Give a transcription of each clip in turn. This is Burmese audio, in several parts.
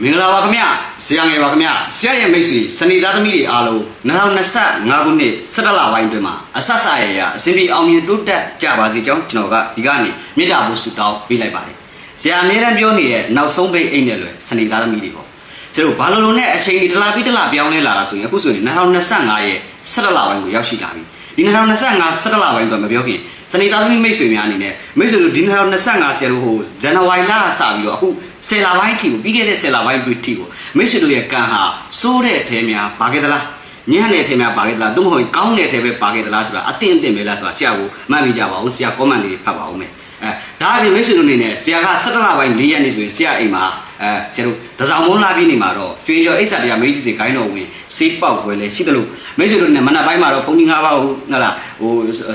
မင်္ဂလာပါခင်ဗျဆရာငယ်ပါခင်ဗျဆရာရဲ့မိတ်ဆွေစနေသားသမီးတွေအားလုံး2025ခုနှစ်17လပိုင်းတွင်မှာအဆက်ဆရရအစဉ်ပြေအောင်မြင်တိုးတက်ကြပါစေကြောင်းကျွန်တော်ကဒီကနေ့မေတ္တာပို့ဆုတောင်းပေးလိုက်ပါတယ်ဆရာအများအားပြောနေတဲ့နောက်ဆုံးပိတ်အိတ်နဲ့လွယ်စနေသားသမီးတွေပေါ့ကျွန်တော်ဘာလို့လို့နဲ့အချိန်ဒီတစ်လားပြီးတစ်လားပြောင်းလဲလာတာဆိုရင်အခုဆိုရင်2025ရဲ့17လပိုင်းကိုရောက်ရှိလာပြီဒီ2025 17လပိုင်းတော့မပြောခင် စနေသားသမီးမိတ်ဆွေများအနေနဲ့မိတ်ဆွေတို့ဒီ2025ဆရာတို့ဟိုဇန်နဝါရီလစပြီးတော့အခု10လပိုင်းထိကိုပြီးခဲ့တဲ့10လပိုင်းတွေထိကိုမိတ်ဆွေတို့ရဲ့ကံဟာစိုးတဲ့အထဲများပါခဲ့သလားညံ့တဲ့အထဲများပါခဲ့သလားသို့မဟုတ်ကောင်းတဲ့အထဲပဲပါခဲ့သလားဆိုတာအတင်းအတင်းပဲလားဆိုတာဆရာကိုမှတ်မိကြပါဦးဆရာ comment လေးဖတ်ပါဦးမယ်အဲဒါအပြင်မိတ်ဆွေတို့အနေနဲ့ဆရာက17လပိုင်း4ရက်နေ့ဆိုရင်ဆရာအိမ်မှာအဲဆရာတို့တစောင်းမုန်းလာပြီးနေမှာတော့ကျွေးကြောအိတ်စာတရားမေးကြည့်စီခိုင်းတော်ဝင်စေးပေါက်ွယ်လဲရှိတယ်လို့မိတ်ဆွေတို့နဲ့မနက်ပိုင်းမှာတော့ပုံကြီး၅ပါးဟိုဟလာ ဟို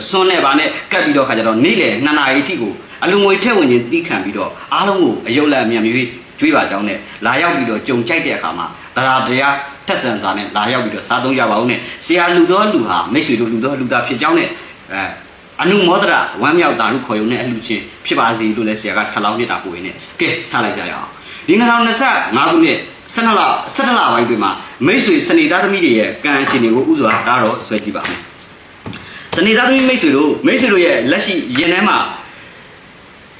စွန်းနဲ့ဗာနဲ့ကတ်ပြီးတော့ခါကြတော့နေ့လေ2နာရီအထိကိုအလူငွေထက်ဝင်ချင်းတီးခံပြီးတော့အားလုံးကိုအယုတ်လက်အမြန်မျိုးကျွေးပါကြောင်းနဲ့လာရောက်ပြီးတော့ကြုံကြိုက်တဲ့အခါမှာတရားတရားထက်ဆန်စာနဲ့လာရောက်ပြီးတော့စားသုံးကြပါဦးနဲ့ဆရာလူတော်လူဟာမိတ်ဆွေတို့လူတော်လူသားဖြစ်ကြောင်းနဲ့အဲအနုမောဒရာဝမ်းမြောက်တာလို့ခေါ်ရုံနဲ့အလှချင်းဖြစ်ပါစေလို့လည်းဆရာကထပ်လောင်းပြတာပို့ရင်းနဲ့ကဲစလိုက်ကြရအောင်ဒီ2025ခုနှစ်12လ17လပိုင်းတွင်မှာမိတ်ဆွေစနေသားသမီးတွေရဲ့ကံအရှင်တွေကိုဥစွာတားတော့ဆွဲကြည့်ပါမယ် စနေသားသမီးမိတ်ဆွေတို့မိတ်ဆွေတို့ရဲ့လက်ရှိရင်ထဲမှာ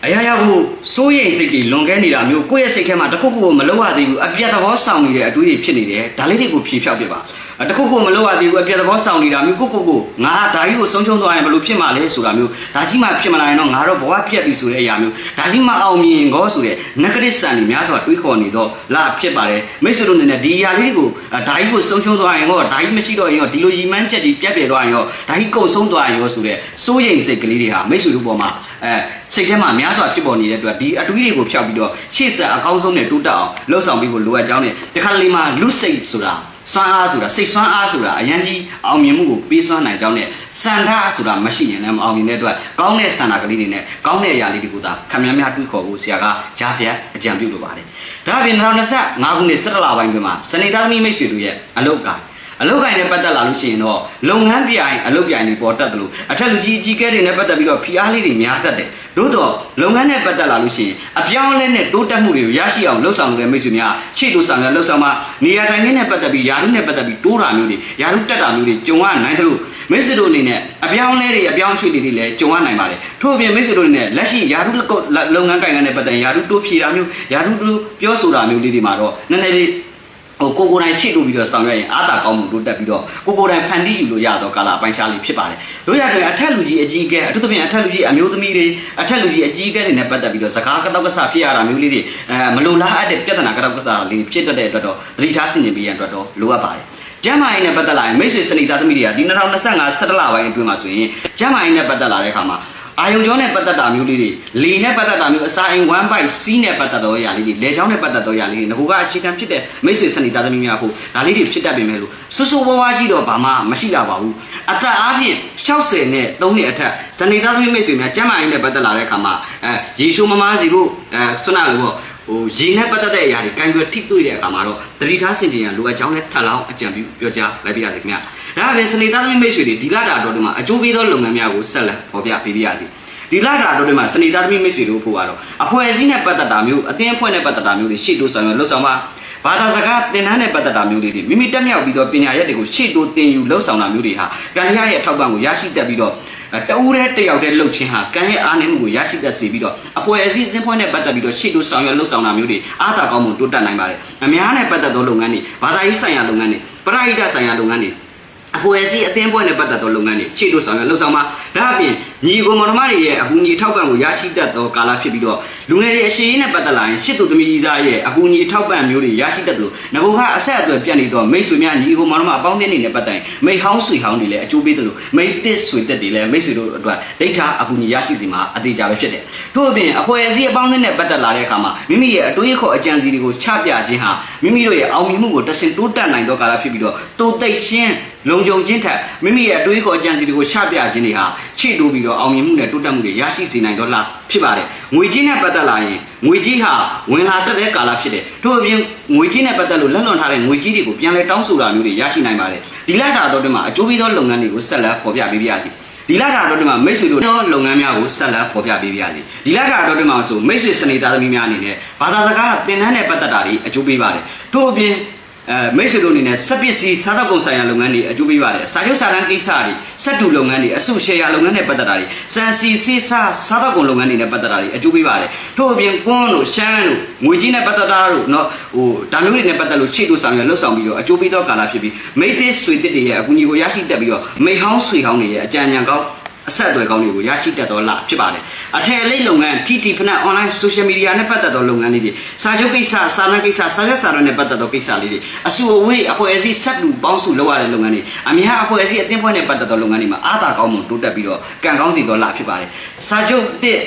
အရာရာကိုစိုးရိမ်စိတ်တွေလွန်ကဲနေတာမျိုးကိုယ့်ရဲ့စိတ်ထဲမှာတခုခုကိုမလုပ်ရသေးဘူးအပြတ်သဘောဆောင်နေတဲ့အတွေးတွေဖြစ်နေတယ်ဒါလေးတွေကိုဖြေဖြောက်ပြပါ တခုခုမလုပ်ရသေးဘူးအပြတ်သဘောဆောင်နေတာမျိုးကိုကိုကိုငါဒါကြီးကိုဆုံးချုံသွားရင်ဘယ်လိုဖြစ်မှာလဲဆိုတာမျိုးဒါကြီးမှဖြစ်မလာရင်တော့ငါတော့ဘဝပြတ်ပြီဆိုတဲ့အရာမျိုးဒါကြီးမှအောင်မြင်ကောဆိုတဲ့နဂရစ်ဆန်တွေများစွာတွေးခေါ်နေတော့လာဖြစ်ပါတယ်မိတ်ဆွေတို့အနေနဲ့ဒီအရာလေးတွေကိုဒါကြီးကိုဆုံးချုံသွားရင်ဟောဒါကြီးမရှိတော့ရင်ဟောဒီလိုရီမန်းချက်တွေပြတ်ပြဲသွားရင်ဟောဒါကြီးကုန်ဆုံးသွားရင်ဟောဆိုတဲ့စိုးရိမ်စိတ်ကလေးတွေဟာမိတ်ဆွေတို့ပေါ်မှာအဲစိတ်ထဲမှာများစွာဖြစ်ပေါ်နေတဲ့အတွက်ဒီအတွေးတွေကိုဖျောက်ပြီးတော့ရှေ့ဆက်အကောင်းဆုံးနဲ့တိုးတက်အောင်လှုပ်ဆောင်ပြီးဖို့လိုအပ်ကြောင်းနဲ့ဒီခါလေးမှာလူစိတ်ဆိုတာ စွမ်းအားဆိုတာစိတ်စွမ်းအားဆိုတာအရင်ကြီးအောင်မြင်မှုကိုပေးစွမ်းနိုင်ကြောင်းနဲ့စန္ဒဆိုတာမရှိရင်လည်းမအောင်မြင်တဲ့အတွက်ကောင်းတဲ့စန္ဒကလေးတွေနဲ့ကောင်းတဲ့အရာလေးတွေကိုသာခံများများတွေးခေါ်ဖို့ဆရာကကြားပြအကြံပြုလိုပါတယ်ဒါအပြင်2025ခုနှစ်17လပိုင်းမှာစနေသားသမီးမိတ်ဆွေတို့ရဲ့အလုပ်က အလုပ်ကိုင်နဲ့ပတ်သက်လာလို့ရှိရင်တော့လုပ်ငန်းပြိုင်အလုပ်ပြိုင်တွေပေါ်တက်တယ်လို့အထက်လူကြီးအကြီးကဲတွေနဲ့ပတ်သက်ပြီးတော့ဖိအားလေးတွေများတတ်တယ်သို့တော့လုပ်ငန်းနဲ့ပတ်သက်လာလို့ရှိရင်အပြောင်းအလဲနဲ့တိုးတက်မှုတွေကိုရရှိအောင်လှုပ်ဆောင်နေတဲ့မိတ်ဆွေများရှေ့တိုးဆောင်ရလှုပ်ဆောင်မှာနေရာထိုင်ခင်းနဲ့ပတ်သက်ပြီးယာရုနဲ့ပတ်သက်ပြီးတိုးတာမျိုးတွေယာရုတက်တာမျိုးတွေကြုံရနိုင်တယ်လို့မိတ်ဆွေတို့အနေနဲ့အပြောင်းအလဲတွေအပြောင်းအရွှေ့တွေလည်းကြုံရနိုင်ပါတယ်ထို့အပြင်မိတ်ဆွေတို့အနေနဲ့လက်ရှိယာရုလုပ်ငန်းကိုင်ငန်းနဲ့ပတ်သက်ယာရုတိုးဖြေတာမျိုးယာရုတိုးပြောဆိုတာမျိုးလေးတွေမှာတော့နည်းနည်းလေး ဟိုကိုကိုတိုင်းရှိလို့ပြီးတော့ဆောင်ရွက်ရင်အာသာကောင်းမှုတိုးတက်ပြီးတော့ကိုကိုတိုင်းဖန်တီးယူလို့ရတော့ကာလအပိုင်းရှားလေးဖြစ်ပါတယ်။တို့ရတဲ့အထက်လူကြီးအကြီးအကဲအထူးသဖြင့်အထက်လူကြီးအမျိုးသမီးတွေအထက်လူကြီးအကြီးအကဲတွေနဲ့ပတ်သက်ပြီးတော့စကားကတော့ကဆဖြစ်ရတာမျိုးလေးတွေအဲမလိုလားအပ်တဲ့ပြဿနာကတော့ကဆလေးဖြစ်တတ်တဲ့အတွက်တော့သတိထားဆင်ခြင်ပေးရန်အတွက်တော့လိုအပ်ပါတယ်။ကျမ်းမာရေးနဲ့ပတ်သက်လာရင်မိတ်ဆွေစနိသားသမီးတွေကဒီ2025 17လပိုင်းအတွင်းမှာဆိုရင်ကျမ်းမာရေးနဲ့ပတ်သက်လာတဲ့အခါမှာ အာယုံကြောနဲ့ပတ်သက်တာမျိုးလေးတွေလေနဲ့ပတ်သက်တာမျိုးအစာအိမ်1 byte C နဲ့ပတ်သက်တော့အရာလေးတွေလေချောင်းနဲ့ပတ်သက်တော့အရာလေးတွေငကူကအခြေခံဖြစ်တဲ့မိတ်ဆွေစနိသားသမီးများကိုဒါလေးတွေဖြစ်တတ်ပေမဲ့လို့ဆူဆူဝါးဝါးကြီးတော့ဘာမှမရှိလာပါဘူးအသက်အားဖြင့်60နဲ့3နှစ်အထက်စနိသားသမီးမိတ်ဆွေများကျမ်းမာရေးနဲ့ပတ်သက်လာတဲ့အခါမှာအဲရေရှိုးမမားစီဖို့အဲဆွနာလို့ပေါ့ဟိုရေနဲ့ပတ်သက်တဲ့အရာတွေကံကြွထိတွေ့တဲ့အခါမှာတော့တတိထားစင်ကြင်ရလိုအပ်ကြောင်းနဲ့ထပ်လောင်းအကြံပြုပြောကြားလိုက်ပြရစီခင်ဗျာ ဒါအပြင်စနေသားသမီးမိတ်ဆွေတွေဒီလတာတော်တွေမှာအကျိုးပေးသောလုပ်ငန်းများကိုဆက်လက်ဖော်ပြပေးပြရစီဒီလာတာတို့တွေမှာစနေသားသမီးမိတ်ဆွေတို့ဖို့ကတော့အဖွဲ့အစည်းနဲ့ပတ်သက်တာမျိုးအသင်းအဖွဲ့နဲ့ပတ်သက်တာမျိုးတွေရှေ့တိုးဆောင်ရလှုပ်ဆောင်ပါဘာသာစကားသင်တန်းနဲ့ပတ်သက်တာမျိုးတွေမိမိတက်မြောက်ပြီးတော့ပညာရက်တွေကိုရှေ့တိုးသင်ယူလှုပ်ဆောင်တာမျိုးတွေဟာကံရရဲ့ထောက်ပံ့ကိုရရှိတတ်ပြီးတော့တဦးတဲ့တယောက်တည်းလှုပ်ခြင်းဟာကံရဲ့အားနည်းမှုကိုရရှိတတ်စေပြီးတော့အဖွဲ့အစည်းအသင်းဖွဲ့နဲ့ပတ်သက်ပြီးတော့ရှေ့တိုးဆောင်ရလှုပ်ဆောင်တာမျိုးတွေအားသာကောင်းမှုတိုးတက်နိုင်ပါတယ်အများနဲ့ပတ်သက်သောလုပ်ငန်းတွေဘာသာရေးဆိုင်ရာလုပ်ငန်းတွေပရိဟိတဆိုင်ရာလုပ်ငန်းတွေ အဖွဲ့အစည်းအသင်းပွဲနဲ့ပတ်သက်သောလုပ်ငန်းတွေခြေတို့ဆောင်ရလှုပ်ဆောင်မှာ ဒါအပြင်ညီကိုမောင်နှမတွေရဲ့အကူအညီထောက်ပံ့ကိုရရှိတတ်သောကာလဖြစ်ပြီးတော့လူငယ်တွေအရှိန်နဲ့ပတ်သက်လာရင်ရှစ်သူသမီးကြီးစားရဲ့အကူအညီထောက်ပံ့မျိုးတွေရရှိတတ်တယ်လို့ငကိုကအဆက်အသွယ်ပြတ်နေတော့မိတ်ဆွေများညီကိုမောင်နှမအပေါင်းအသင်းတွေနဲ့ပတ်သက်ရင်မိတ်ဟောင်းဆွေဟောင်းတွေလည်းအကျိုးပေးတယ်လို့မိတ်တစ်ဆွေတက်တွေလည်းမိတ်ဆွေတို့အတွက်ဒိဋ္ဌာအကူအညီရရှိစီမှာအသေးကြပဲဖြစ်တယ်ထို့အပြင်အဖွဲ့အစည်းအပေါင်းအသင်းနဲ့ပတ်သက်လာတဲ့အခါမှာမိမိရဲ့အတွေးခေါ်အကြံစီတွေကိုချပြခြင်းဟာမိမိတို့ရဲ့အောင်မြင်မှုကိုတဆင့်တိုးတက်နိုင်သောကာလဖြစ်ပြီးတော့တိုးတိတ်ခြင်းလုံခြုံခြင်းထက်မိမိရဲ့အတွေးခေါ်အကြံစီတွေကိုချပြခြင်းတွေဟာ ခြေတိုးပြီးတော့အောင်မြင်မှုနဲ့တိုးတက်မှုတွေရရှိစေနိုင်တော့လားဖြစ်ပါတယ်ငွေကြီးနဲ့ပတ်သက်လာရင်ငွေကြီးဟာဝင်လာတတ်တဲ့ကာလဖြစ်တယ်ထို့အပြင်ငွေကြီးနဲ့ပတ်သက်လို့လက်လွန်ထားတဲ့ငွေကြီးတွေကိုပြန်လဲတောင်းဆိုတာမျိုးတွေရရှိနိုင်ပါတယ်ဒီလက်တာတော့ဒီမှာအကျိုးပေးသောလုပ်ငန်းတွေကိုဆက်လက်ဖော်ပြပေးပြရစီဒီလတာတော့ဒီမှာမိတ်ဆွေတို့တော့လုပ်ငန်းများကိုဆက်လက်ဖော်ပြပေးပါရစေဒီလတာတော့ဒီမှာဆိုမိတ်ဆွေစနေသားသမီးများအနေနဲ့ဘာသာစကားသင်တန်းနဲ့ပတ်သက်တာတွေအကျိုးပေးပါတယ်ထို့အပြင် အဲမိတ်ဆွေတို့အနေနဲ့စက်ပစ္စည်းစားသောက်ကုန်ဆိုင်ရာလုပ်ငန်းတွေအကျိုးပေးပါတယ်စာချုပ်စာတမ်းကိစ္စတွေစက်တူလုပ်ငန်းတွေအစုရှယ်ယာလုပ်ငန်းနဲ့ပတ်သက်တာတွေစံစီစေးစားစားသောက်ကုန်လုပ်ငန်းတွေနဲ့ပတ်သက်တာတွေအကျိုးပေးပါတယ်ထို့အပြင်ကွန်းတို့ရှမ်းတို့ငွေကြီးနဲ့ပတ်သက်တာတို့เนาะဟိုဒါမျိုးတွေနဲ့ပတ်သက်လို့ရှေ့တို့ဆောင်ရလှုပ်ဆောင်ပြီးတော့အကျိုးပေးသောကာလဖြစ်ပြီးမိတ်သစ်ဆွေသစ်တွေရဲ့အကူအညီကိုရရှိတတ်ပြီးတော့မိဟောင်းဆွေဟောင်းတွေရဲ့အကြံဉာဏ်ကောင်း အဆက်အသွယ်ကောင်းတွေကိုရရှိတတ်သောလဖြစ်ပါတယ်။အထည်အလိပ်လုပ်ငန်း TT ဖနက် online social media နဲ့ပတ်သက်သောလုပ်ငန်းလေးတွေစာချုပ်ကိစ္စစာမန်ကိစ္စစာရွက်စာတမ်းနဲ့ပတ်သက်သောကိစ္စလေးတွေအစုအဝေးအဖွဲ့အစည်းဆက်လူပေါင်းစုလုပ်ရတဲ့လုပ်ငန်းတွေအများအဖွဲ့အစည်းအသင်းဖွဲ့နဲ့ပတ်သက်သောလုပ်ငန်းတွေမှာအားသာကောင်းမှုတိုးတက်ပြီးတော့ကံကောင်းစီသောလဖြစ်ပါတယ်။စာချုပ်တစ်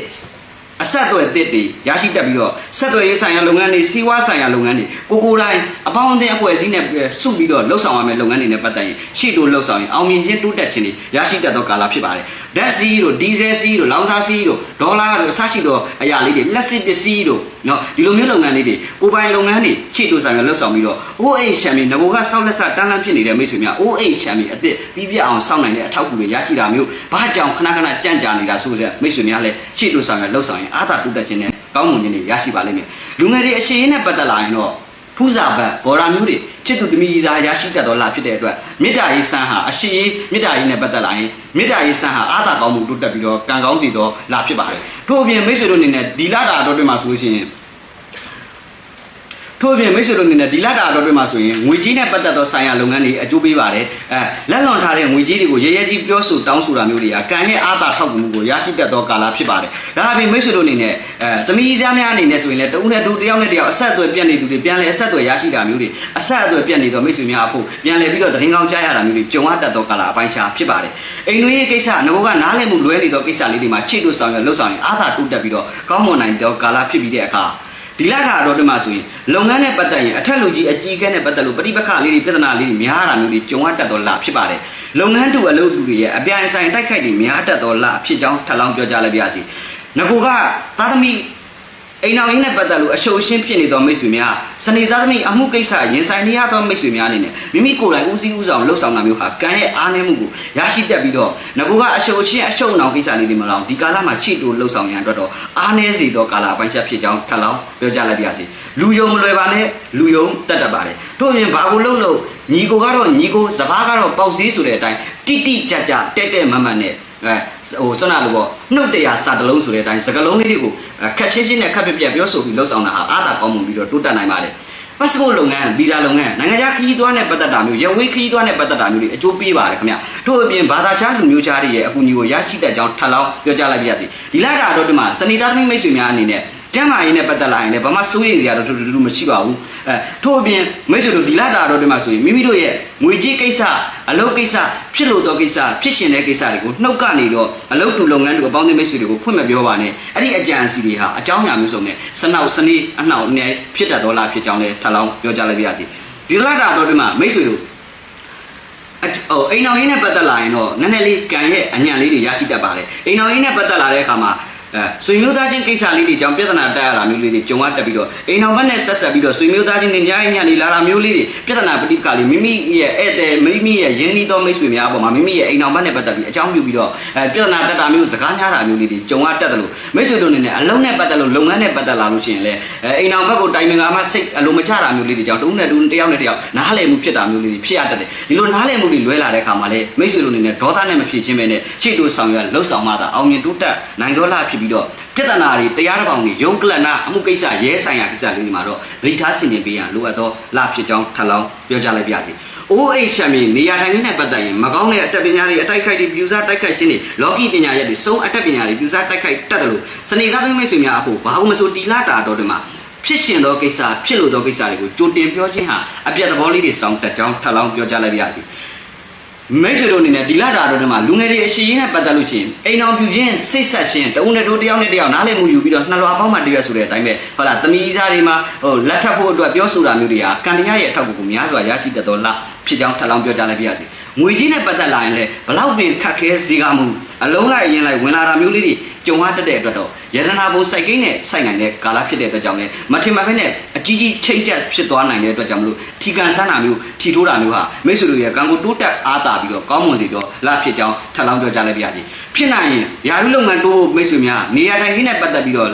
အဆက်အသွယ်တစ်တွေရရှိတတ်ပြီးတော့ဆက်သွယ်ရေးဆိုင်ရာလုပ်ငန်းတွေစီးပွားဆိုင်ရာလုပ်ငန်းတွေကိုကိုယ်တိုင်းအပေါင်းအသင်းအဖွဲ့အစည်းနဲ့စုပြီးတော့လှုပ်ဆောင်ရမယ့်လုပ်ငန်းတွေနဲ့ပတ်သက်ရင်ရှေ့တို့လှုပ်ဆောင်ရင်အောင်မြင်ခြင်းတိုးတက်ခြင်းတွေရရှိတတ်သောကာလဖြစ်ပါတယ်ဓာတ်စီးတို့ဒီဇယ်စီးတို့လောင်စာစီးတို့ဒေါ်လာတို့အစရှိသောအရာလေးတွေလက်စစ်ပစ္စည်းတို့နော်ဒီလိုမျိုးလုပ်ငန်းလေးတွေကိုယ်ပိုင်လုပ်ငန်းတွေရှေ့တို့ဆိုင်ရာလှုပ်ဆောင်ပြီးတော့ OH ချန်ပီယံငဘိုကစောက်လက်စတန်းလန်းဖြစ်နေတဲ့မိတ်ဆွေများ OH ချန်ပီယံအစ်စ်ပြီးပြအောင်စောင့်နိုင်တဲ့အထောက်အကူတွေရရှိတာမျိုးဘာကြောင့်ခဏခဏကြံ့ကြာနေတာဆိုတဲ့မိတ်ဆွေများလည်းရှေ့တို့ဆိုင်ရာလှုပ်ဆောင်ရင်အားသာတိုးတက်ခြင်းနဲ့ကောင်းမွန်ခြင်းတွေရရှိပါလိမ့်မယ်လူငယ်တွေအရှိန်နဲ့ပတ်သက်လာရင်တော့ ဖူးစာဘတ်ဘော်ရာမျိုးတွေချစ်သူသမီးစားရရှိတတ်သောလဖြစ်တဲ့အတွက်မေတ္တာရေးစံဟာအရှိန်မေတ္တာရေးနဲ့ပတ်သက်လာရင်မေတ္တာရေးစံဟာအားသာကောင်းမှုတိုးတက်ပြီးတော့ကံကောင်းစီသောလဖြစ်ပါတယ်ထို့အပြင်မိတ်ဆွေတို့အနေနဲ့ဒီလတာတော့တွေ့မှာဆိုလို့ရှိရင် ထို့အပြင်မိတ်ဆွေတို့အနေနဲ့ဒီလတာတော့တွေ့မှာဆိုရင်ငွေကြီးနဲ့ပတ်သက်သောဆိုင်ရာလုပ်ငန်းတွေအကျိုးပေးပါတယ်အဲလက်လွန်ထားတဲ့ငွေကြီးတွေကိုရဲရဲကြီးပြောဆိုတောင်းဆိုတာမျိုးတွေကကံရဲ့အားသာထောက်ကူမှုကိုရရှိတတ်သောကာလဖြစ်ပါတယ်ဒါအပြင်မိတ်ဆွေတို့အနေနဲ့အဲတမီးစားများအနေနဲ့ဆိုရင်လည်းတဦးနဲ့တူတယောက်နဲ့တယောက်အဆက်အသွယ်ပြတ်နေသူတွေပြန်လဲအဆက်အသွယ်ရရှိတာမျိုးတွေအဆက်အသွယ်ပြတ်နေသောမိတ်ဆွေများအဖို့ပြန်လဲပြီးတော့သတင်းကောင်းကြားရတာမျိုးတွေကြုံရတတ်သောကာလအပိုင်းခြားဖြစ်ပါတယ်အိမ်တွင်းရေးကိစ္စငကောကနားလည်မှုလွဲနေသောကိစ္စလေးတွေမှာရှေ့တို့ဆောင်ရလှုပ်ဆောင်ရင်အားသာတိုးတက်ပြီးတော့ကောင်းမွန်နိုင်သောကာလဖြစ်ပြီးတဲ့အခါ ဒီလခါတော့ဒီမှာဆိုရင်လုပ်ငန်းနဲ့ပတ်သက်ရင်အထက်လူကြီးအကြီးအကဲနဲ့ပတ်သက်လို့ပဋိပက္ခလေးတွေပြဿနာလေးတွေများတာမျိုးတွေကြုံရတတ်တော့လဖြစ်ပါတယ်လုပ်ငန်းတူအလုပ်တူတွေရဲ့အပြိုင်ဆိုင်တိုက်ခိုက်တွေများတတ်တော့လဖြစ်ကြောင်းထပ်လောင်းပြောကြားလိုက်ပါရစေငကူကသားသမီး အိမ်တော်ရင်းနဲ့ပတ်သက်လို့အရှုပ်ရှင်းဖြစ်နေသောမိတ်ဆွေများစနေသားသမီးအမှုကိစ္စရင်ဆိုင်နေရသောမိတ်ဆွေများအနေနဲ့မိမိကိုယ်တိုင်ဦးစီးဦးဆောင်လှုပ်ဆောင်တာမျိုးဟာကံရဲ့အားနည်းမှုကိုရရှိတတ်ပြီးတော့ငကူကအရှုပ်ရှင်းအရှုပ်အောင်ကိစ္စလေးတွေမလောက်ဒီကာလမှာချစ်တူလှုပ်ဆောင်ရန်အတွက်တော့အားနည်းစေသောကာလပိုင်းချက်ဖြစ်ကြောင်းထပ်လောင်းပြောကြားလိုက်ပါရစေလူယုံမလွယ်ပါနဲ့လူယုံတတ်တတ်ပါတယ်တို့ရင်ဘာကိုလှုပ်လို့ညီကိုကတော့ညီကိုစပားကတော့ပေါက်စည်းဆိုတဲ့အတိုင်းတိတိကျကျတဲတဲမတ်မတ်နဲ့ အဲဟိုဆွမ်းနာလို့ပေါ့နှုတ်တရားစာတလုံးဆိုတဲ့အတိုင်းစကလုံးလေးတွေကိုခက်ရှင်းရှင်းနဲ့ခက်ပြပြပြောဆိုပြီးလှုပ်ဆောင်တာဟာအားသာကောင်းမှုပြီးတော့တိုးတက်နိုင်ပါတယ်ပတ်စပို့လုပ်ငန်းဗီဇာလုပ်ငန်းနိုင်ငံခြားခရီးသွားနဲ့ပတ်သက်တာမျိုးရဝေးခရီးသွားနဲ့ပတ်သက်တာမျိုးတွေအကျိုးပေးပါတယ်ခင်ဗျထို့အပြင်ဘာသာခြားလူမျိုးခြားတွေရဲ့အကူအညီကိုရရှိတတ်ကြောင်းထပ်လောင်းပြောကြားလိုက်ပါရစေဒီလတာတော့ဒီမှာစနေသားသမီးမိတ်ဆွေများအနေနဲ့ ကျမ်းမာရေးနဲ့ပတ်သက်လာရင်လည်းဘာမှစိုးရိမ်စရာတော့တူတူတူမရှိပါဘူးအဲထို့အပြင်မိတ်ဆွေတို့ဒီလတာတော့ဒီမှာဆိုရင်မိမိတို့ရဲ့ငွေကြေးကိစ္စအလုပ်ကိစ္စဖြစ်လို့တော့ကိစ္စဖြစ်ရှင်တဲ့ကိစ္စတွေကိုနှုတ်ကနေတော့အလုပ်တူလုပ်ငန်းတူအပေါင်းအသင်းမိတ်ဆွေတွေကိုဖွင့်မပြောပါနဲ့အဲ့ဒီအကြံအစီတွေဟာအကြောင်းအရာမျိုးစုံနဲ့စနောက်စနေအနှောက်နဲ့ဖြစ်တတ်တော်လားဖြစ်ကြောင်းလည်းထပ်လောင်းပြောကြားလိုက်ပါရစေဒီလတာတော့ဒီမှာမိတ်ဆွေတို့အဟိုအိမ်တော်ရင်းနဲ့ပတ်သက်လာရင်တော့နည်းနည်းလေးကံရဲ့အညံလေးတွေရရှိတတ်ပါတယ်အိမ်တော်ရင်းနဲ့ပတ်သက်လာတဲ့အခါမှာ အဲဆွေမျိုးသားချင်းကိစ္စလေးတွေကြောင့်ပြဿနာတက်ရတာမျိုးလေးတွေကြုံရတက်ပြီးတော့အိမ်တော်ဘက်နဲ့ဆက်ဆက်ပြီးတော့ဆွေမျိုးသားချင်းတွေညညနေလာတာမျိုးလေးတွေပြဿနာပဋိပက္ခလေးမိမိရဲ့ဧည့်သည်မိမိရဲ့ယဉ်နီးသောမိတ်ဆွေများအပေါ်မှာမိမိရဲ့အိမ်တော်ဘက်နဲ့ပတ်သက်ပြီးအကြောင်းပြုပြီးတော့အဲပြဿနာတက်တာမျိုးစကားများတာမျိုးလေးတွေကြုံရတက်တယ်လို့မိတ်ဆွေတို့အနေနဲ့အလုံးနဲ့ပတ်သက်လို့လုပ်ငန်းနဲ့ပတ်သက်လာလို့ရှိရင်လည်းအဲအိမ်တော်ဘက်ကိုတိုင်ပင်ကမှစိတ်အလိုမချတာမျိုးလေးတွေကြောင့်တဦးနဲ့တဦးတယောက်နဲ့တယောက်နားလည်မှုဖြစ်တာမျိုးလေးတွေဖြစ်ရတတ်တယ်ဒီလိုနားလည်မှုတွေလွဲလာတဲ့အခါမှာလည်းမိတ်ဆွေတို့အနေနဲ့ဒေါသနဲ့မဖြစ်ချင်းပဲနဲ့ရှေ့တို့ဆောင်ရွက်လှုပ်ဆောင်မှသာအောင်မြင်တိုးတက်နိုင်သောလားဖြစ်ပြီးတော့ပြဿနာတွေတရားတစ်ပေါင်တွေယုံကလနာအမှုကိစ္စရဲဆိုင်ရာကိစ္စလေးတွေမှာတော့သတိထားဆင်ခြင်ပေးရန်လိုအပ်သောလဖြစ်ကြောင်းထပ်လောင်းပြောကြားလိုက်ပါရစေ။ OH ချမ်းမြေနေရာထိုင်ခင်းနဲ့ပတ်သက်ရင်မကောင်းတဲ့အတက်ပညာတွေအတိုက်ခိုက်တွေပြူစားတိုက်ခိုက်ခြင်းတွေလောကီပညာရပ်တွေစုံအတက်ပညာတွေပြူစားတိုက်ခိုက်တတ်တယ်လို့စနေသားသမီးမိတ်ဆွေများအဖို့ဘာလို့မဆိုတီလာတာတော့ဒီမှာဖြစ်ရှင်သောကိစ္စဖြစ်လို့သောကိစ္စတွေကိုကြိုတင်ပြောခြင်းဟာအပြတ်သဘောလေးတွေစောင့်တက်ကြောင်းထပ်လောင်းပြောကြားလိုက်ပါရစေ။ မိတ်ဆွေတို့အနေနဲ့ဒီလတာတော့ဒီမှာလူငယ်တွေအရှိရင်းနဲ့ပတ်သက်လို့ရှိရင်အိမ်အောင်ပြူချင်းစိတ်ဆက်ရှင်တဦးနဲ့တို့တယောက်နဲ့တယောက်နားလည်မှုယူပြီးတော့နှလွာပေါင်းမှတရွက်ဆိုတဲ့အတိုင်းပဲဟုတ်လားသမီးစားတွေမှာဟိုလက်ထပ်ဖို့အတွက်ပြောဆိုတာမျိုးတွေဟာကံတရားရဲ့အထောက်အကူကိုများစွာရရှိတတ်တော်လားဖြစ်ကြောင်းထပ်လောင်းပြောကြားလိုက်ပါရစေငွေကြီးနဲ့ပတ်သက်လာရင်လည်းဘလောက်ပင်ခက်ခဲစေကမှုအလုံးလိုက်အရင်လိုက်ဝင်လာတာမျိုးလေးတွေကြုံရတတ်တဲ့အတွက်တော့ ယတနာဘုံစိုက်ကိန်းနဲ့စိုက်နိုင်တဲ့ကာလဖြစ်တဲ့အတွက်ကြောင့်လည်းမထင်မှတ်ဘဲနဲ့အကြီးကြီးချိန်ချက်ဖြစ်သွားနိုင်တဲ့အတွက်ကြောင့်မလို့ထီကန်ဆန်းတာမျိုးထီထိုးတာမျိုးဟာမိတ်ဆွေတို့ရဲ့ကံကိုတိုးတက်အားတာပြီးတော့ကောင်းမွန်စေတော့လာဖြစ်ကြောင်းထပ်လောင်းပြောကြလိုက်ပါရစေဖြစ်နိုင်ရင်ယာရုလုပ်ငန်းတိုးမိတ်ဆွေများနေရာတိုင်းနဲ့ပတ်သက်ပြီးတော့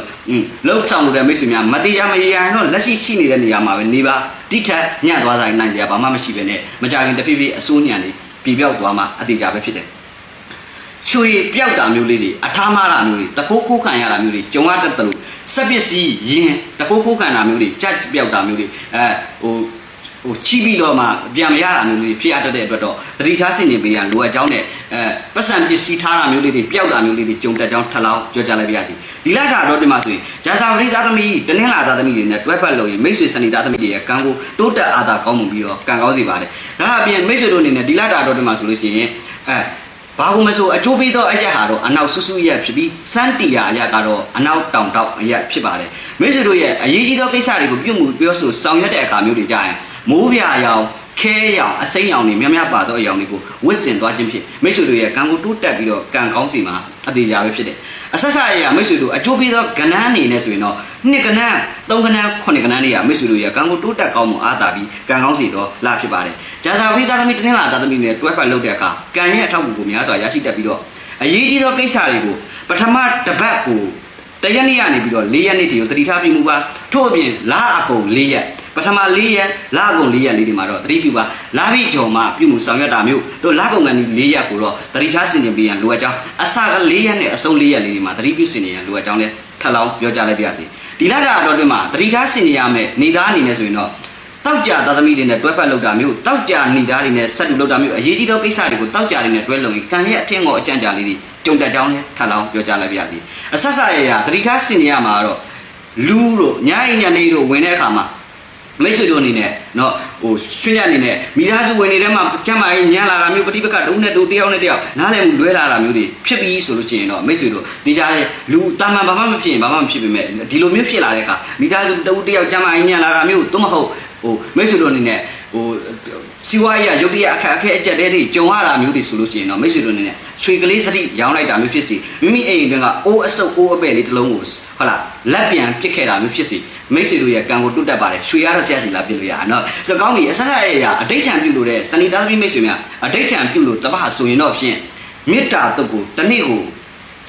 လှုပ်ဆောင်လို့တဲ့မိတ်ဆွေများမတရားမရရင်တော့လက်ရှိရှိနေတဲ့နေရာမှာပဲနေပါတိထက်ညံ့သွားတိုင်းနိုင်စရာဘာမှမရှိပဲနဲ့မကြခင်တဖြည်းဖြည်းအစိုးညံနေပြပြောက်သွားမှအသေးကြပဲဖြစ်တယ် ရွှေပြောက်တာမျိုးလေးတွေအထားမားတာမျိုးတွေတခိုးခိုးခံရတာမျိုးတွေကြုံရတတ်တယ်လို့စက်ပစ္စည်းယင်းတခိုးခိုးခံတာမျိုးတွေကြက်ပြောက်တာမျိုးတွေအဲဟိုဟိုချီးပြီးတော့မှပြန်မရတာမျိုးတွေဖြစ်ရတတ်တဲ့အတွက်တော့သတိထားဆင်ခြင်ပေးရလိုအပ်ကြောင်းနဲ့အဲပတ်စံပစ္စည်းထားတာမျိုးလေးတွေပျောက်တာမျိုးလေးတွေကြုံတတ်ကြောင်းထပ်လောင်းပြောကြလိုက်ပါရစေဒီလကတော့ဒီမှာဆိုရင်ဂျာစာပရိသသမီးတနင်္လာသားသမီးတွေနဲ့တွဲဖက်လို့ရင်မိတ်ဆွေစနီသားသမီးတွေရဲ့ကံကိုတိုးတက်အားသာကောင်းမှုပြီးတော့ကံကောင်းစေပါတယ်ဒါအပြင်မိတ်ဆွေတို့အနေနဲ့ဒီလကတော့ဒီမှာဆိုလို့ရှိရင်အဲ ဘာလို့မဆိုအကျိုးပေးသောအရက်ဟာတော့အနောက်ဆူဆူရက်ဖြစ်ပြီးစန်းတီယာအရက်ကတော့အနောက်တောင်တောက်အရက်ဖြစ်ပါတယ်မိတ်ဆွေတို့ရဲ့အရေးကြီးသောကိစ္စတွေကိုပြုမှုပြောဆိုဆောင်ရွက်တဲ့အခါမျိုးတွေကြရင်မိုးပြာရောင်ခဲရောင်အစိမ်းရောင်တွေများများပါသောအရောင်တွေကိုဝစ်စင်သွားခြင်းဖြင့်မိတ်ဆွေတို့ရဲ့ကံကိုတိုးတက်ပြီးတော့ကံကောင်းစီမှာအသေးကြပဲဖြစ်တယ်အဆက်ဆက်ရမိတ်ဆွေတို့အကျိုးပေးသောကဏ္ဍအနေနဲ့ဆိုရင်တော့နှစ်ကဏ္ဍသုံးကဏ္ဍခုနှစ်ကဏ္ဍတွေကမိတ်ဆွေတို့ရဲ့ကံကိုတိုးတက်ကောင်းမှုအားသာပြီးကံကောင်းစီတော့လာဖြစ်ပါတယ် ဂျာစာဝိသားသမီးတနင်္လာသားသမီးနဲ့တွဲဖက်လုပ်တဲ့အခါကံရဲ့အထောက်အကူကိုများစွာရရှိတတ်ပြီးတော့အရေးကြီးသောကိစ္စတွေကိုပထမတစ်ပတ်ကိုတရက်နေ့ကနေပြီးတော့၄ရက်နေ့ထိကိုသတိထားပြီးမှုပါထို့အပြင်လာအကုန်၄ရက်ပထမ၄ရက်လာကုန်၄ရက်လေးတွေမှာတော့သတိပြုပါလာပြီးကြော်မှပြုမှုဆောင်ရွက်တာမျိုးတို့လာကုန်ကန်၄ရက်ကိုတော့သတိထားဆင်ခြင်ပေးရန်လိုအပ်ကြောင်းအစက၄ရက်နဲ့အဆုံး၄ရက်လေးတွေမှာသတိပြုဆင်ခြင်ရန်လိုအပ်ကြောင်းလဲထပ်လောင်းပြောကြလိုက်ပါရစေဒီလတာတော့တွင်မှာသတိထားဆင်ခြင်ရမယ်နေသားအနေနဲ့ဆိုရင်တော့ တောက်ကြသားသမီးတွေနဲ့တွဲဖက်လုပ်တာမျိုးတောက်ကြနေသားတွေနဲ့ဆက်တူလုပ်တာမျိုးအရေးကြီးသောကိစ္စတွေကိုတောက်ကြတွေနဲ့တွဲလုပ်ပြီးကံရဲ့အထင်ကိုအကြံကြလေးတွေကြုံတက်ကြောင်းနဲ့ထပ်လောင်းပြောကြားလိုက်ပါရစေအဆက်ဆက်ရရတတိထားစင်ရမှာတော့လူတို့ညာအင်ညာနေတို့ဝင်တဲ့အခါမှာမိတ်ဆွေတို့အနေနဲ့နော်ဟိုဆွေးရအနေနဲ့မိသားစုဝင်တွေထဲမှာကျမ်းမာရေးညံလာတာမျိုးပဋိပက္ခတုံးနဲ့တူတယောက်နဲ့တယောက်နားလည်မှုလွဲလာတာမျိုးတွေဖြစ်ပြီးဆိုလို့ရှိရင်တော့မိတ်ဆွေတို့ဒီကြားရဲ့လူတာမန်ဘာမှမဖြစ်ရင်ဘာမှမဖြစ်ပေမဲ့ဒီလိုမျိုးဖြစ်လာတဲ့အခါမိသားစုတူတယောက်ကျမ်းမာရေးညံလာတာမျိုးသို့မဟုတ် ဟိုမိတ်ဆွေတို့အနေနဲ့ဟိုစီဝါရရုပ်တရက်အခက်အခဲအကျက်တဲတွေကြုံရတာမျိုးတွေဆိုလို့ရှိရင်တော့မိတ်ဆွေတို့အနေနဲ့ရွှေကလေးစတိရောင်းလိုက်တာမျိုးဖြစ်စီမိမိအိမ်အတွင်းကအိုးအဆုပ်အိုးအပဲ့လေးတစ်လုံးကိုဟုတ်လားလက်ပြန်ပစ်ခဲ့တာမျိုးဖြစ်စီမိတ်ဆွေတို့ရဲ့ကံကိုတွတ်တက်ပါတယ်ရွှေရတော့ဆရာစီလာပြလို့ရအောင်နော်ဆိုကောင်းပြီအဆက်ဆက်ရရအဋိဋ္ဌံပြုလို့တဲ့စဏိသားသမီးမိတ်ဆွေများအဋိဋ္ဌံပြုလို့တပတ်ဆိုရင်တော့ဖြင့်မေတ္တာတုတ်ကိုတစ်နေ့ကို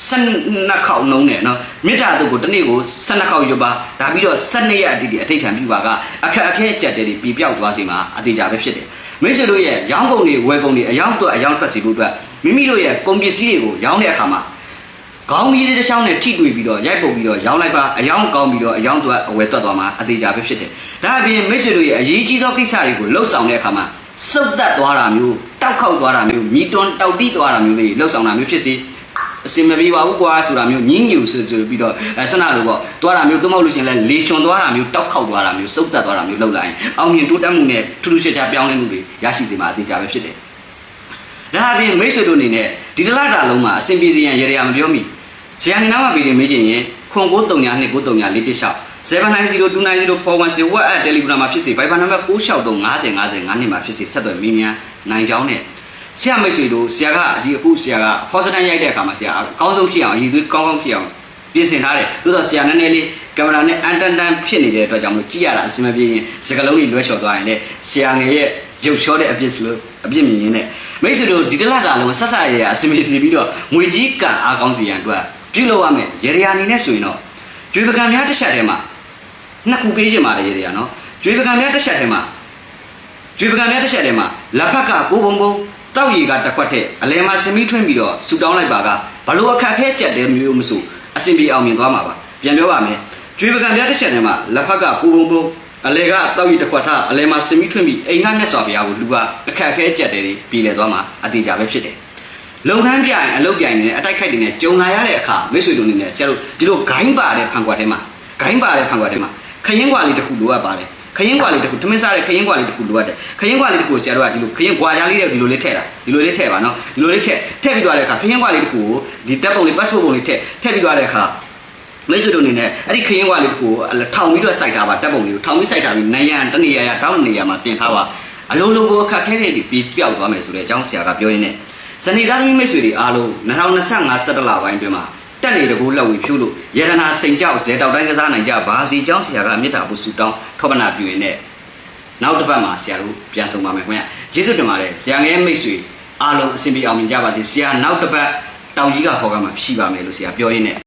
12ခေါက်နှုံးတယ်နော်မေတ္တာတုတ်ကိုတစ်နေ့ကို12ခေါက်ရွတ်ပါဒါပြီးတော့12ရက်အတိအအဋိဋ္ဌံပြုပါကအခက်အခဲကြက်တဲ့တွေပြပြောက်သွားစီမှာအသေးကြပဲဖြစ်တယ်မိတ်ဆွေတို့ရဲ့ရောင်းကုန်တွေဝယ်ကုန်တွေအယောင်အတွက်အယောင်ထွက်စီဖို့အတွက်မိမိတို့ရဲ့ကုန်ပစ္စည်းတွေကိုရောင်းတဲ့အခါမှာခေါင်းကြီးတစ်ချောင်းနဲ့ထိတွေ့ပြီးတော့ရိုက်ပုတ်ပြီးတော့ရောင်းလိုက်ပါအယောင်ကောင်းပြီးတော့အယောင်အတွက်အဝယ်သွတ်သွားမှာအသေးကြပဲဖြစ်တယ်ဒါအပြင်မိတ်ဆွေတို့ရဲ့အရေးကြီးသောကိစ္စတွေကိုလှုပ်ဆောင်တဲ့အခါမှာစုတ်တက်သွားတာမျိုးတောက်ခောက်သွားတာမျိုးမြည်တွန်းတောက်တိသွားတာမျိုးလေးလှုပ်ဆောင်တာမျိုးဖြစ်စီ အစင်မပြေပါဘူးကွာဆိုတာမျိုးညင်းညူဆိုပြီးတော့အဲဆန္ဒလိုပေါ့သွားတာမျိုးသို့မဟုတ်လို့ရှိရင်လည်းလေချွန်သွားတာမျိုးတောက်ခောက်သွားတာမျိုးစုတ်တက်သွားတာမျိုးလှုပ်လိုက်ရင်အောင်မြင်တိုးတက်မှုနဲ့ထူးထူးခြားခြားပြောင်းလဲမှုတွေရရှိစေမှာအသေးကြပဲဖြစ်တယ်ဒါအပြင်မိတ်ဆွေတို့အနေနဲ့ဒီတလားတာလုံးမှာအစဉ်ပြေစီရန်ရေရမပြောမိဇာနေနာမှာပြီးရင်မေးချင်ရင်ခွန်939 239 4တစ်လျှောက်790290410 WhatsApp Telegram မှာဖြစ်စေ Viber နံပါတ်6635050နှစ်မှာဖြစ်စေဆက်သွယ်မိမြန်နိုင်ကြောင်းနဲ့ ဆရာမိတ်ဆွေတို့ဆရာကဒီအခုဆရာကခေါ်စတန်ရိုက်တဲ့အခါမှာဆရာအကောင်းဆုံးဖြစ်အောင်အည်သွေးကောင်းကောင်းဖြစ်အောင်ပြင်ဆင်ထားတယ်သို့တော့ဆရာနည်းနည်းလေးကင်မရာနဲ့အန်တန်တန်ဖြစ်နေတဲ့အတွက်ကြောင့်မလို့ကြည့်ရတာအဆင်မပြေရင်စကလုံးကြီးလွှဲလျှော်သွားရင်လေဆရာငယ်ရဲ့ရုပ်ချောတဲ့အပြစ်စလို့အပြစ်မြင်ရင်းနဲ့မိတ်ဆွေတို့ဒီတလတာလုံးဆက်ဆက်ရရအဆင်ပြေစီပြီးတော့ငွေကြီးကံအားကောင်းစီရန်အတွက်ပြုလုပ်ရမယ်ရေရအနေနဲ့ဆိုရင်တော့ကျွေးပကံများတစ်ချက်ထဲမှာနှစ်ခုပေးခြင်းပါတယ်ရေရနော်ကျွေးပကံများတစ်ချက်ထဲမှာကျွေးပကံများတစ်ချက်ထဲမှာလက်ဖက်ကကိုဘုံဘုံ တောက်ရီကတစ်ခွက်ထက်အလဲမှာစင်မီထွင်းပြီးတော့ဆူတောင်းလိုက်ပါကဘလို့အခက်ခဲကြက်တယ်မျိုးမဆိုအဆင်ပြေအောင်မြင်သွားမှာပါပြန်ပြောပါမယ်ကျွေးပကံများတစ်ချက်ထဲမှာလက်ဖက်ကကိုဘုံဘုံအလဲကတောက်ရီတစ်ခွက်ထအလဲမှာစင်မီထွင်းပြီးအိမ်ကမြတ်စွာဘုရားကိုလူကအခက်ခဲကြက်တယ်ပြီးလေသွားမှာအတိအကျပဲဖြစ်တယ်လုပ်ငန်းပြိုင်အလုပ်ပြိုင်နေတဲ့အတိုက်ခိုက်တွေနဲ့ကြုံလာရတဲ့အခါမိတ်ဆွေတို့အနေနဲ့ဆရာတို့ဒီလိုဂိုင်းပါတဲ့ဖန်ကွာထဲမှာဂိုင်းပါတဲ့ဖန်ကွာထဲမှာခရင်ကွာလေးတစ်ခုလိုအပ်ပါတယ် ခရင်ကွာလေးတစ်ခုထမင်းစားတဲ့ခရင်ကွာလေးတစ်ခုလိုအပ်တယ်ခရင်ကွာလေးတစ်ခုကိုဆရာတို့ကဒီလိုခရင်ကွာကြားလေးတဲ့ဒီလိုလေးထည့်တာဒီလိုလေးထည့်ပါနော်ဒီလိုလေးထည့်ထည့်ပြီးသွားတဲ့အခါခရင်ကွာလေးတစ်ခုကိုဒီတက်ပုံလေး passport ပုံလေးထည့်ထည့်ပြီးသွားတဲ့အခါမိတ်ဆွေတို့အနေနဲ့အဲ့ဒီခရင်ကွာလေးတစ်ခုကိုထောင်ပြီးတော့စိုက်ထားပါတက်ပုံလေးကိုထောင်ပြီးစိုက်ထားပြီးနိုင်ရန်တနေရာရတောင်းနေရာမှာတင်ထားပါအလုံးလုံးကိုအခက်ခဲတွေပြီးပြောက်သွားမယ်ဆိုတဲ့အကြောင်းဆရာကပြောရင်းနဲ့ဇနီးသားသမီးမိတ်ဆွေတွေအားလုံး2025 17လပိုင်းအတွင်းမှာ တက်နေတကူလက်ဝီဖြိုးလို့ယရနာစိန်ကြောက်ဇဲတောက်တိုင်းကစားနိုင်ကြပါစီကြောင်းဆရာကမေတ္တာပို့ဆုတောင်းထောပနာပြုရင်းနဲ့နောက်တစ်ပတ်မှာဆရာတို့ပြန်ဆုံပါမယ်ခင်ဗျာယေရှုတင်ပါတယ်ဆရာငယ်မိတ်ဆွေအားလုံးအဆင်ပြေအောင်မြင်ကြပါစေဆရာနောက်တစ်ပတ်တောင်ကြီးကခေါ်ကမှရှိပါမယ်လို့ဆရာပြောရင်းနဲ့